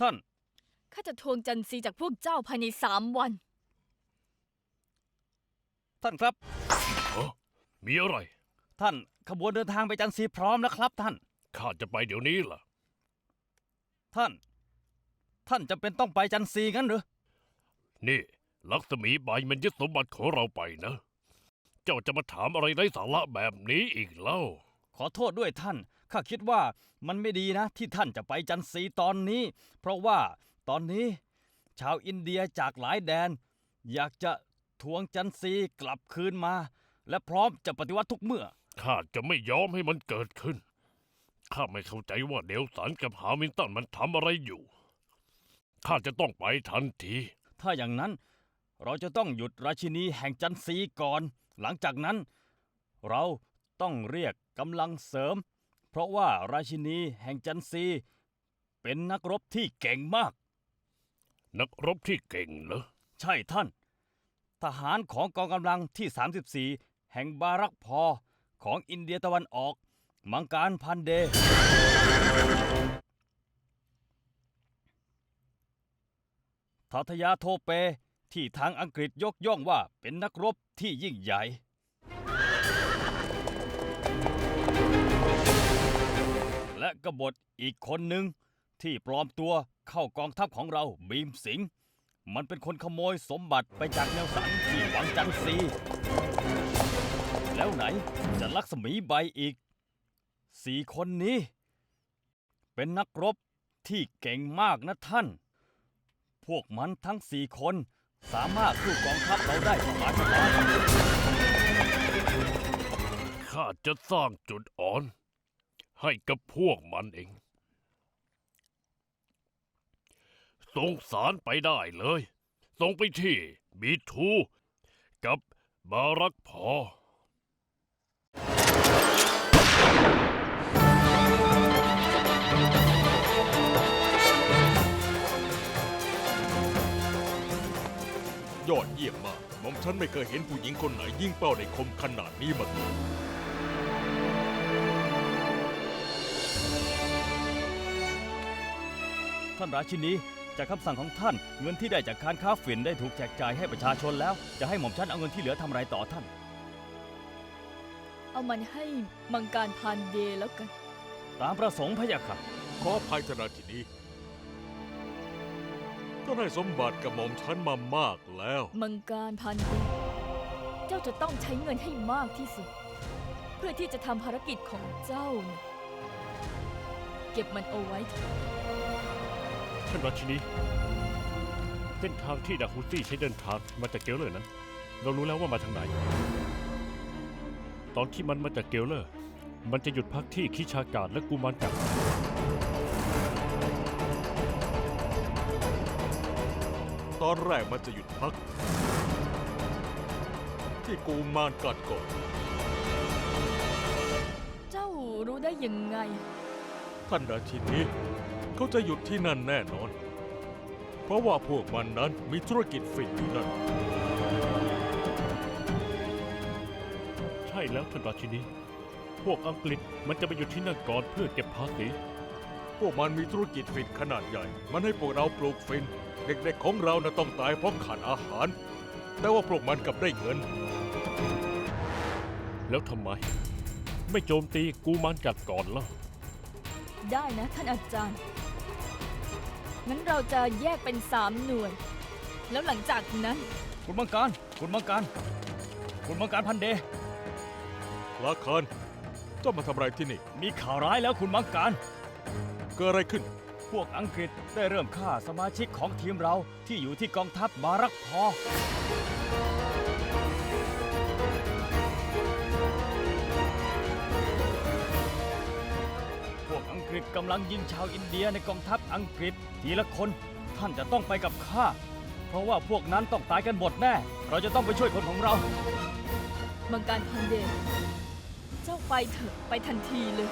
ท่าน ข้าจะทวงจันซีจากพวกเจ้าภายในสามวัน ท่านครับ มีอะไร ท่านขบวนเดินทางไปจันทรีพร้อมแล้วครับ ท่าน ข้าจะไปเดี๋ยวนี้ล่ะ ท่าน ท่านจะเป็นต้องไปจันทรีงั้นหรือ นี่ ลักษมีใบมันยึดสมบัติของเราไปนะ เจ้าจะมาถามอะไรไร้สาระแบบนี้อีกเล่า ขอโทษด้วยท่าน ข้าคิดว่ามันไม่ดีนะที่ท่านจะไปจันทรีตอนนี้ เพราะว่าตอนนี้ ชาวอินเดียจากหลายแดน อยากจะทวงจันทรีกลับคืนมา และพร้อมจะปฏิวัติทุกเมื่อ ข้าจะไม่ยอมให้มันเกิดขึ้น ข้าไม่เข้าใจว่าเดลสันกับฮามิลตันมันทำอะไรอยู่ ข้าจะต้องไปทันที ถ้าอย่างนั้นเราจะต้องหยุดราชินีแห่งจันทรีก่อน หลังจากนั้น เราต้องเรียกกำลังเสริม เพราะว่าราชินีแห่งจันทรีเป็นนักรบที่เก่งมาก นักรบที่เก่งเหรอ ใช่ท่าน ทหารของกองกำลังที่ 34 แห่งบารักพอของอินเดียตะวันออก มังการพันเด ทัทยาโทเปที่ทางอังกฤษยกย่องว่าเป็นนักรบที่ยิ่งใหญ่ และกบฏอีกคนหนึ่งที่ปลอมตัวเข้ากองทัพของเราบีมสิง มันเป็นคนขโมยสมบัติไปจากเนลสันที่หวังจันทรีแล้วไหนจะลักษมีใบอีก สี่คนนี้ เป็นนักรบที่เก่งมากนะท่าน พวกมันทั้งสี่คนสามารถสู้กองทัพเราได้สบายสบายข้าจะสร้างจุดอ่อน ให้กับพวกมันเองส่งสารไปได้เลย ส่งไปที่บีทูกับบารักพอ ยอดเยี่ยมมากหม่อมฉันไม่เคยเห็นผู้หญิงคนไหนยิงเป้าได้คมขนาดนี้มาก่อน ท่านราชินี จากคำสั่งของท่านเงินที่ได้จากการค้าฝิ่นได้ถูกแจกจ่ายให้ประชาชนแล้ว จะให้หม่อมฉันเอาเงินที่เหลือทำอะไรต่อท่าน เอามันให้มังการพันเดแล้วกัน ตามประสงค์พะยะค่ะ ขออภัยธนาทีนี้ท่านให้สมบัติกับหม่อมฉันมามากแล้ว มังการพันเดเจ้าจะต้องใช้เงินให้มากที่สุด เพื่อที่จะทำภารกิจของเจ้านะเก็บมันเอาไว้เถอะท่านราชินี เส้นทางที่ดาฮูซี่ใช้เดินทางมาจากเกลเลอร์นั้น เรารู้แล้วว่ามาทางไหน ตอนที่มันมาจากเกลเลอร์ มันจะหยุดพักที่คิชากาดและกูมานกัดตอนแรกมันจะหยุดพัก ที่กูมานกัดก่อน เจ้ารู้ได้ยังไง ท่านราชินี เขาจะหยุดที่นั่นแน่นอน เพราะว่าพวกมันนั้นมีธุรกิจฝิ่นอยู่นั่น ใช่แล้วท่านราชินี พวกอังกฤษมันจะไปหยุดที่นั่นก่อนเพื่อเก็บภาษี พวกมันมีธุรกิจฝิ่นขนาดใหญ่ มันให้พวกเราปลูกฝิ่นเด็กๆของเราน่ะต้องตายเพราะขาดอาหาร แต่ว่าพวกมันกลับได้เงิน แล้วทำไม ไม่โจมตีกูมานกัดก่อนล่ะ ได้นะท่านอาจารย์ งั้นเราจะแยกเป็นสามหน่วย แล้วหลังจากนั้น คุณมังการ คุณมังการ คุณมังการพันเด ลาคานเจ้ามาทำอะไรที่นี่ มีข่าวร้ายแล้วคุณมังการ เกิดอะไรขึ้น พวกอังกฤษได้เริ่มฆ่าสมาชิกของทีมเราที่อยู่ที่กองทัพบารักพอ ฤษกำลังยิงชาวอินเดียในกองทัพอังกฤษ ทีละคนท่านจะต้องไปกับข้า เพราะว่าพวกนั้นต้องตายกันหมดแน่ เราจะต้องไปช่วยคนของเรา มังการพันเดเจ้าไปเถอะไปทันทีเลย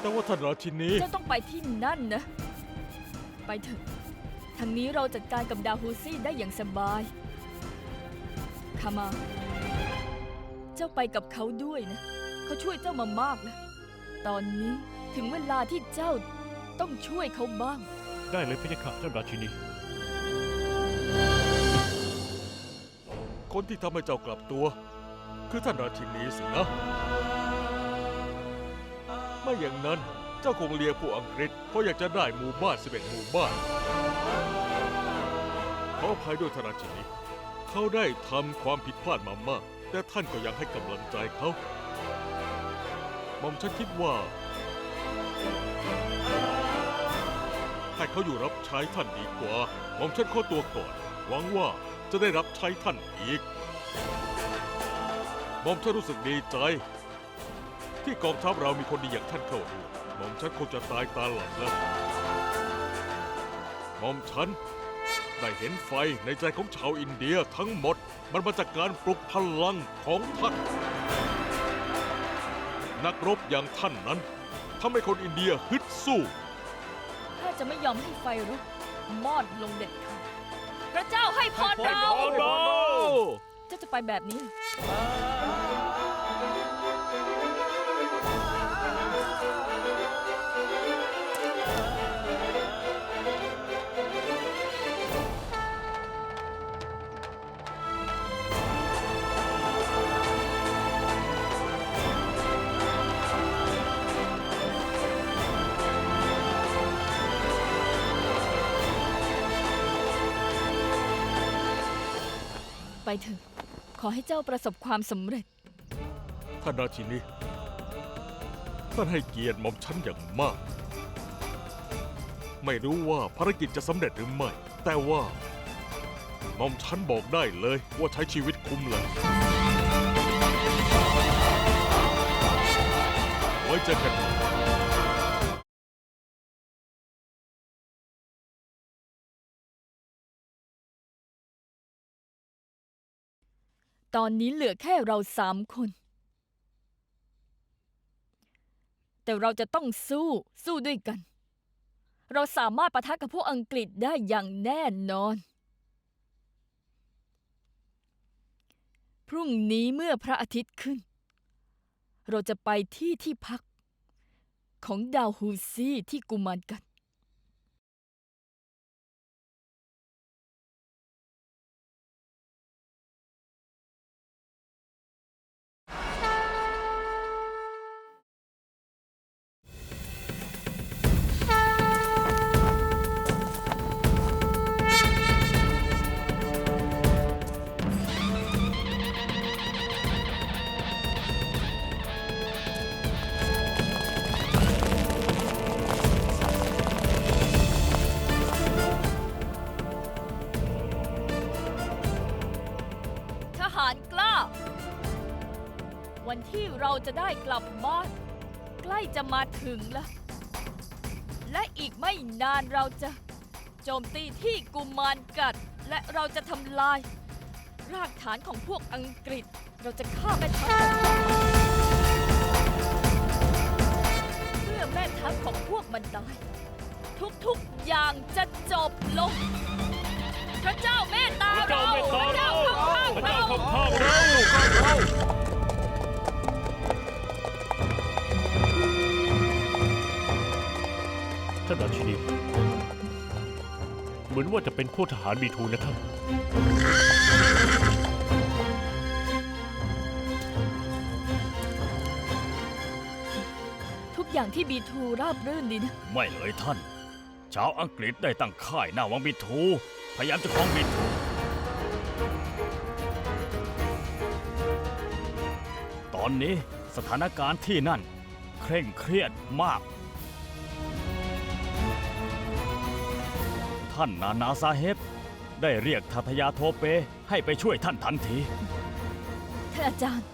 แต่ว่าท่านราชินี เจ้าต้องไปที่นั่นนะ ไปเถอะทางนี้เราจัดการกับดาฮูซี่ได้อย่างสบายคามา เจ้าไปกับเขาด้วยนะ เขาช่วยเจ้ามามากแล้วตอนนี้ ถึงเวลาที่เจ้าต้องช่วยเขาบ้าง ได้เลยพระยาค่ะท่านราชินี คนที่ทำให้เจ้ากลับตัว คือท่านราชินีสินะ ไม่อย่างนั้นเจ้าคงเลียผู้อังกฤษ เพราะอยากจะได้หมู่บ้านสิบเอ็ดหมู่บ้าน ขออภัยด้วยท่านราชินี เขาได้ทำความผิดพลาดมามาก แต่ท่านก็ยังให้กำลังใจเขาหม่อมฉันคิดว่า ให้เขาอยู่รับใช้ท่านดีกว่าหม่อมฉันขอตัวก่อน หวังว่าจะได้รับใช้ท่านอีกหม่อมฉันรู้สึกดีใจ ที่กองทัพเรามีคนดีอย่างท่านเข้าร่วมหม่อมฉันคงจะตายตาหลับแล้วหม่อมฉันได้เห็นไฟในใจของชาวอินเดียทั้งหมด มันมาจากการปลุกพลังของท่าน นักรบอย่างท่านนั้น ทำให้คนอินเดียฮึดสู้ ข้าจะไม่ยอมให้ไฟรุก มอดลงเด็ดขาดพระเจ้าให้พรเราให้พรเราเจ้าจะไปแบบนี้ ไปเถอะ ขอให้เจ้าประสบความสำเร็จ ท่านราชินีท่านให้เกียรติหม่อมฉันอย่างมาก ไม่รู้ว่าภารกิจจะสำเร็จหรือไม่ แต่ว่าหม่อมฉันบอกได้เลยว่าใช้ชีวิตคุ้มเลยไว้เจอกัน ตอนนี้เหลือแค่เราสามคน แต่เราจะต้องสู้ สู้ด้วยกัน เราสามารถปะทะกับพวกอังกฤษได้อย่างแน่นอน พรุ่งนี้เมื่อพระอาทิตย์ขึ้น เราจะไปที่ที่พัก ของดาวฮูซี่ที่กุมารกัน กลับบ้าน ใกล้จะมาถึงแล้ว และอีกไม่นานเราจะ โจมตีที่กุมารกัด และเราจะทำลาย รากฐานของพวกอังกฤษ เราจะฆ่าแม่ทัพเพื่อแม่ทัพของพวกมันตายทุกๆอย่างจะจบลง พระเจ้าเมตตาพระเจ้าเราเมตตาพระเจ้าเราเข้าข้าพระเจ้าข้าข้างเรา ท่านราชินีเหมือนว่าจะเป็นพวกทหารบีทูนะครับ ทุกอย่างที่บีทูราบรื่นดีนะ ไม่เลยท่าน ชาวอังกฤษได้ตั้งค่ายหน้าวังบิทู พยายามจะครองบิทู ตอนนี้สถานการณ์ที่นั่น เคร่งเครียดมาก ท่านนานาซาเฮบได้เรียกทัตยาโทเปให้ไปช่วยท่านทันที ท่านอาจารย์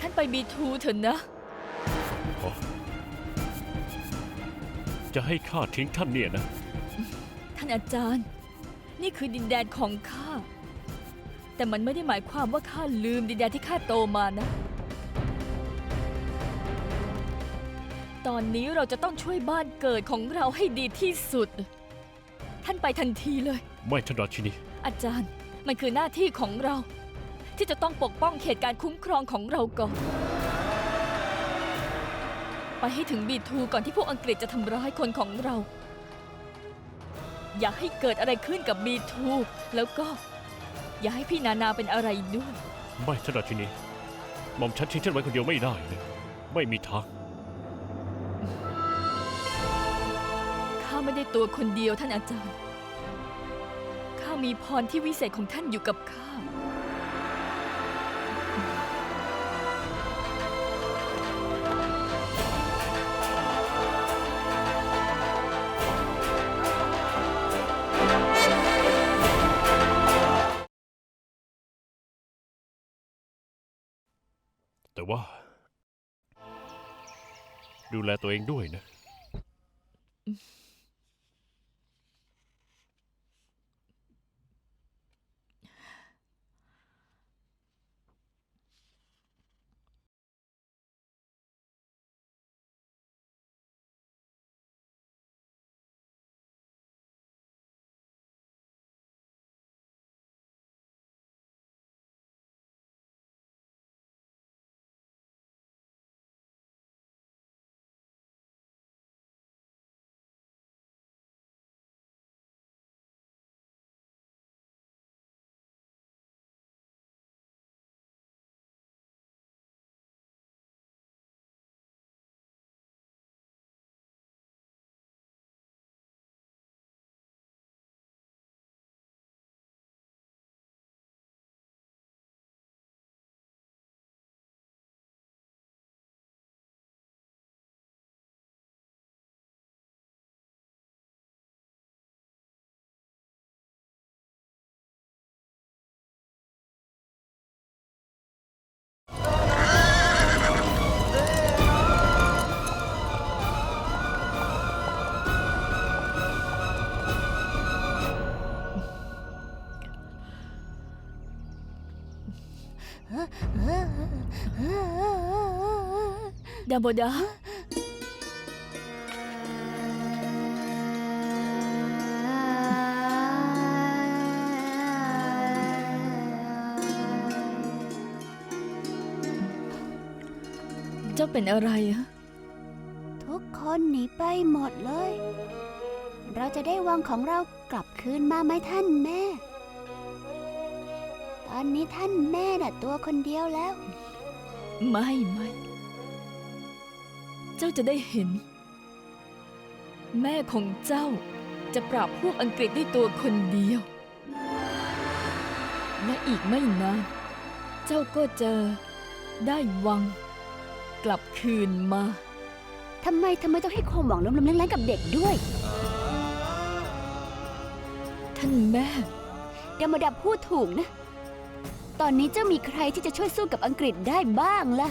ท่านไปบีทูเถอะนะ จะให้ข้าทิ้งท่านเนี่ยนะ ท่านอาจารย์ นี่คือดินแดนของข้า แต่มันไม่ได้หมายความว่าข้าลืมดินแดนที่ข้าโตมานะ ตอนนี้เราจะต้องช่วยบ้านเกิดของเราให้ดีที่สุด ท่านไปทันทีเลย ไม่ท่านราชินี อาจารย์ มันคือหน้าที่ของเรา ที่จะต้องปกป้องเขตการคุ้มครองของเราก่อน ไปให้ถึงบีทูก่อนที่พวกอังกฤษจะทำร้ายคนของเรา อย่าให้เกิดอะไรขึ้นกับบีทูแล้วก็ อย่าให้พี่นานาเป็นอะไรด้วย ไม่ท่านราชินีหม่อมฉันทิ้งท่านไว้คนเดียวไม่ได้เลยไม่มีทาง ไม่ได้ตัวคนเดียวท่านอาจารย์ ข้ามีพรที่วิเศษของท่านอยู่กับข้า แต่ว่า ดูแลตัวเองด้วยนะ ดาโบดา เจ้าเป็นอะไรอะทุกคนหนีไปหมดเลย เราจะได้วังของเรากลับคืนมาไหมท่านแม่ ตอนนี้ท่านแม่น่ะตัวคนเดียวแล้ว ไม่ไม่ เจ้าจะได้เห็น แม่ของเจ้าจะปราบพวกอังกฤษด้วยตัวคนเดียว และอีกไม่นานเจ้าก็จะได้วัง กลับคืนมา ทำไมทำไมต้องให้ความหวังล้มๆแรงๆกับเด็กด้วย ท่านแม่เดมดับพูดถูกนะ ตอนนี้เจ้ามีใครที่จะช่วยสู้กับอังกฤษได้บ้างล่ะ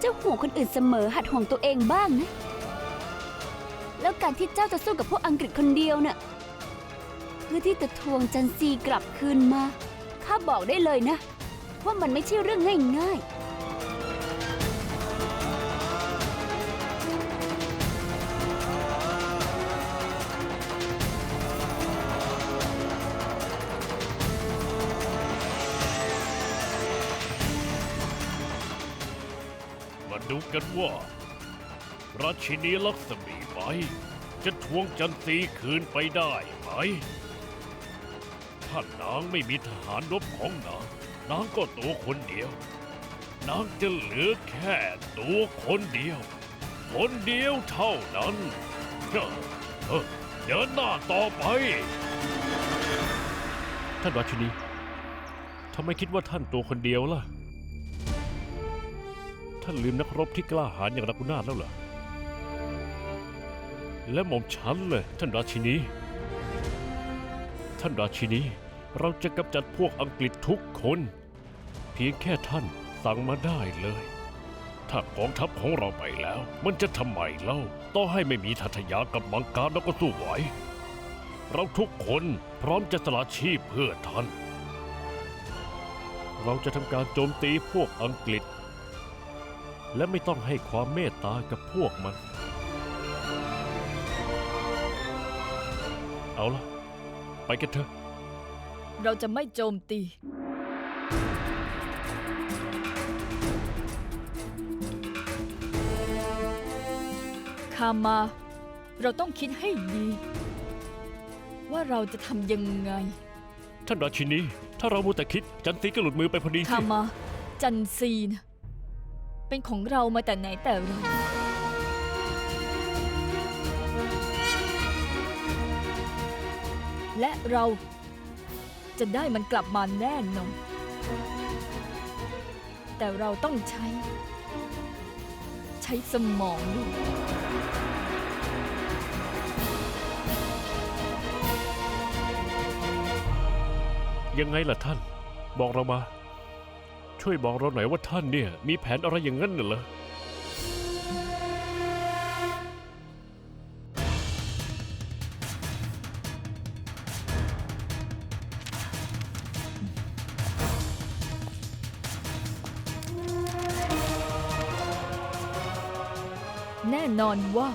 เจ้าห่วงคนอื่นเสมอหัดห่วงตัวเองบ้างนะ แล้วการที่เจ้าจะสู้กับพวกอังกฤษคนเดียวน่ะเพื่อที่จะทวงจันซีกลับคืนมา ข้าบอกได้เลยนะ ว่ามันไม่ใช่เรื่องง่ายๆ กันว่า ราชินีลักษมีไป จะทวงจันทรีคืนไปได้ไหม ถ้านางไม่มีทหารรบของนาง นางก็ตัวคนเดียว นางจะเหลือแค่ตัวคนเดียว คนเดียวเท่านั้นเฮ้อเฮ้อเดินหน้าต่อไป ท่านราชินีทำไมคิดว่าท่านตัวคนเดียวล่ะ ท่านลืมนักรบที่กล้าหาญอย่างรักุนาถแล้วเหรอ และหม่อมฉันเลยท่านราชินี ท่านราชินี เราจะกำจัดพวกอังกฤษทุกคน เพียงแค่ท่านสั่งมาได้เลย ถ้ากองทัพของเราไปแล้ว มันจะทำไมเล่าต้องให้ไม่มีทัทยากับมังการแล้วก็สู้ไหว เราทุกคนพร้อมจะสละชีพเพื่อท่าน เราจะทำการโจมตีพวกอังกฤษ และไม่ต้องให้ความเมตตากับพวกมัน เอาละไปกันเถอะ เราจะไม่โจมตี คามา เราต้องคิดให้ดี ว่าเราจะทำยังไง ท่านราชินี ถ้าเรามัวแต่คิด จันทรีก็หลุดมือไปพอดีคาสิมา จันซีนะ เป็นของเรามาแต่ไหนแต่ไรและเราจะได้มันกลับมาแน่นอน แต่เราต้องใช้ ใช้สมองด้วยยังไงล่ะท่าน บอกเรามา ช่วยบอกเราหน่อยว่าท่านเนี่ย มีแผนอะไรอย่างนั้นน่ะเหรอแน่นอนว่า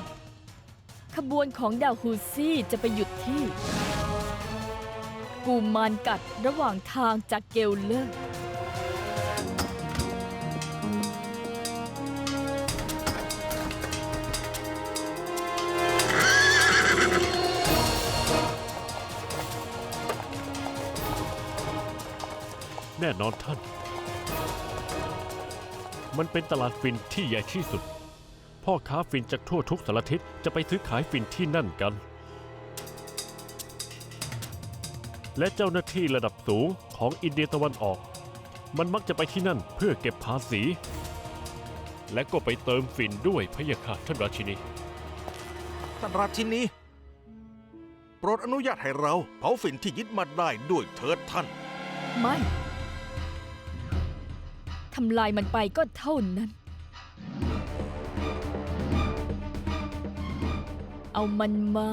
ขบวนของดาวฮูซี่จะไปหยุดที่ กูมานกัดระหว่างทางจากเกลเลอร์ แน่นอนท่าน มันเป็นตลาดฟินที่ใหญ่ที่สุด พ่อค้าฟินจากทั่วทุกสารทิศจะไปซื้อขายฟินที่นั่นกัน และเจ้าหน้าที่ระดับสูงของอินเดียตะวันออก มันมักจะไปที่นั่นเพื่อเก็บภาษี และก็ไปเติมฟินด้วยพะยะค่ะท่านราชินี ท่านราชินีโปรดอนุญาตให้เราเผาฝิ่นที่ยึดมาได้ด้วยเถิดท่าน ไม่ทำลายมันไปก็เท่านั้น เอามันมา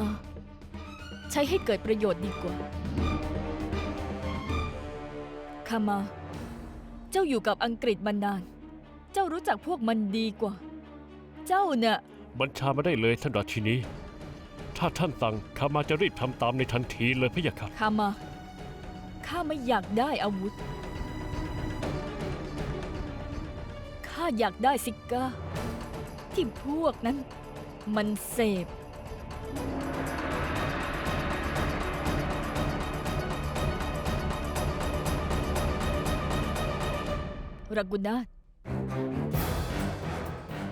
ใช้ให้เกิดประโยชน์ดีกว่าคามา เจ้าอยู่กับอังกฤษมานาน เจ้ารู้จักพวกมันดีกว่า เจ้าเนี่ยบัญชามาได้เลยท่านราชินี ถ้าท่านสั่งข้ามาจะรีบทำตามในทันทีเลยพะยะค่ะ คามา ข้าไม่อยากได้อาวุธ อยากได้ซิก้า ที่พวกนั้นมันเสพรากุนา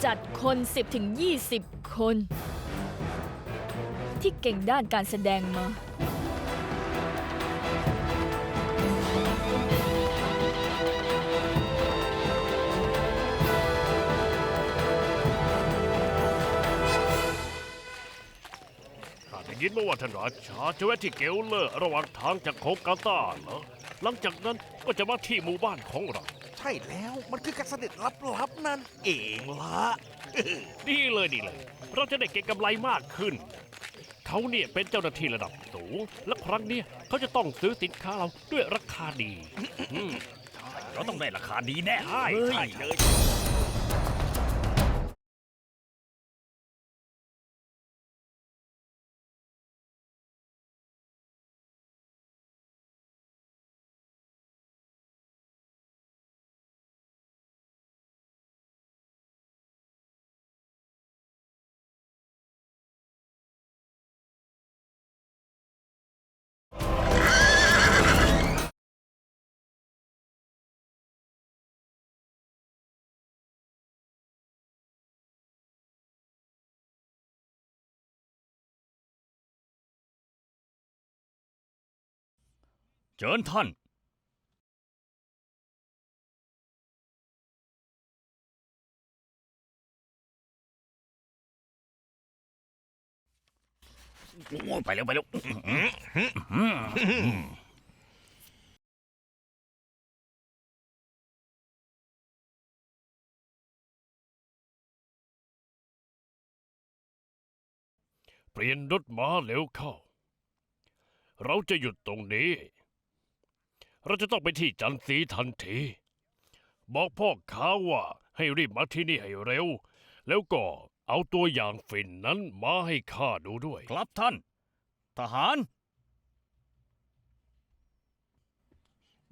จัดคน 10ถึง20 คน ที่เก่งด้านการแสดงมา ยินมาว่าท่านราชาจะแวะที่เกลเลอร์ระหว่างทางจากโคกาตาเหรอหลังจากนั้นก็จะมาที่หมู่บ้านของเรา ใช่แล้วมันคือการเสด็จลับๆนั่นเองละดีเลยดีเลย เราจะได้เก็งกำไรมากขึ้น เขาเนี่ยเป็นเจ้าหน้าที่ระดับสูง และครั้งเนี้ยเขาจะต้องซื้อสินค้าเราด้วยราคาดี เราต้องได้ราคาดีแน่ใช่ใช่เลย เชิญท่าน โอ้ไปเร็วไปเร็วเปลี่ยนรถม้าเร็วเข้า เราจะหยุดตรงนี้ เราจะต้องไปที่จันทรีทันที บอกพ่อค้าว่าให้รีบมาที่นี่ให้เร็ว แล้วก็เอาตัวอย่างฝิ่นนั้นมาให้ข้าดูด้วย ครับท่าน ทหาร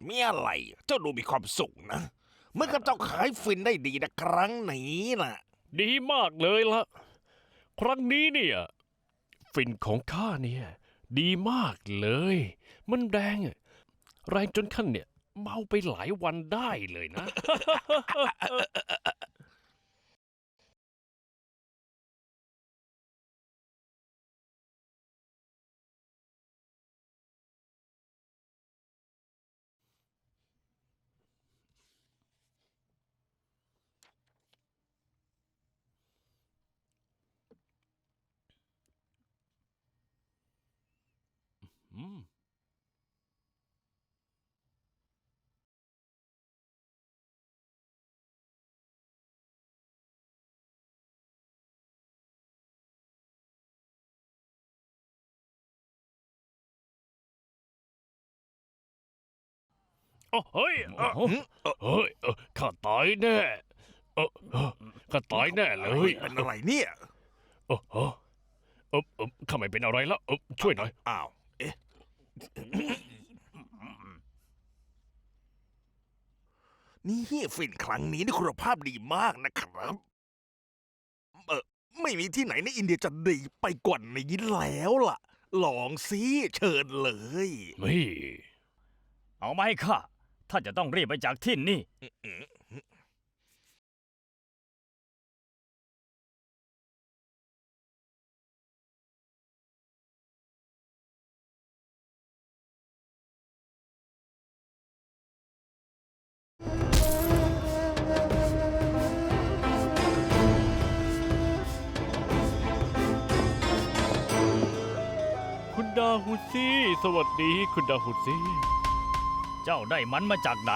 มีอะไร เจ้าดูมีความสุขนะเหมื่อนกับเจ้าขายฟินได้ดีนะครั้งนี้น่ะ ดีมากเลยละครั้งนี้เนี่ยฝิ่นของข้าเนี่ย ดีมากเลย มันแรงอะ แรงจนขั้นเนี่ย เมาไปหลายวันได้เลยนะ อืม โอ้เฮ้ยเอ่อโอ้โหเฮ้ยเอ่อข้าตายแน่เออเออข้าตายแน่เลยเป็นอะไรเนี่ย เออเออเออเออข้าไม่เป็นอะไรแล้วเออช่วยหน่อย อ้าว เอ๊ะ นี่ฝิ่นครั้งนี้นี่คุณภาพดีมากนะครับ เออไม่มีที่ไหนในอินเดียจะดีไปกว่านี้แล้วล่ะ ลองสิเชิญเลยเฮ้ยเอามาให้ข้า ท่านจะต้องรีบไปจากที่นี่ คุณดาฮูซี่ สวัสดี คุณดาฮูซี่ เจ้าได้มันมาจากไหน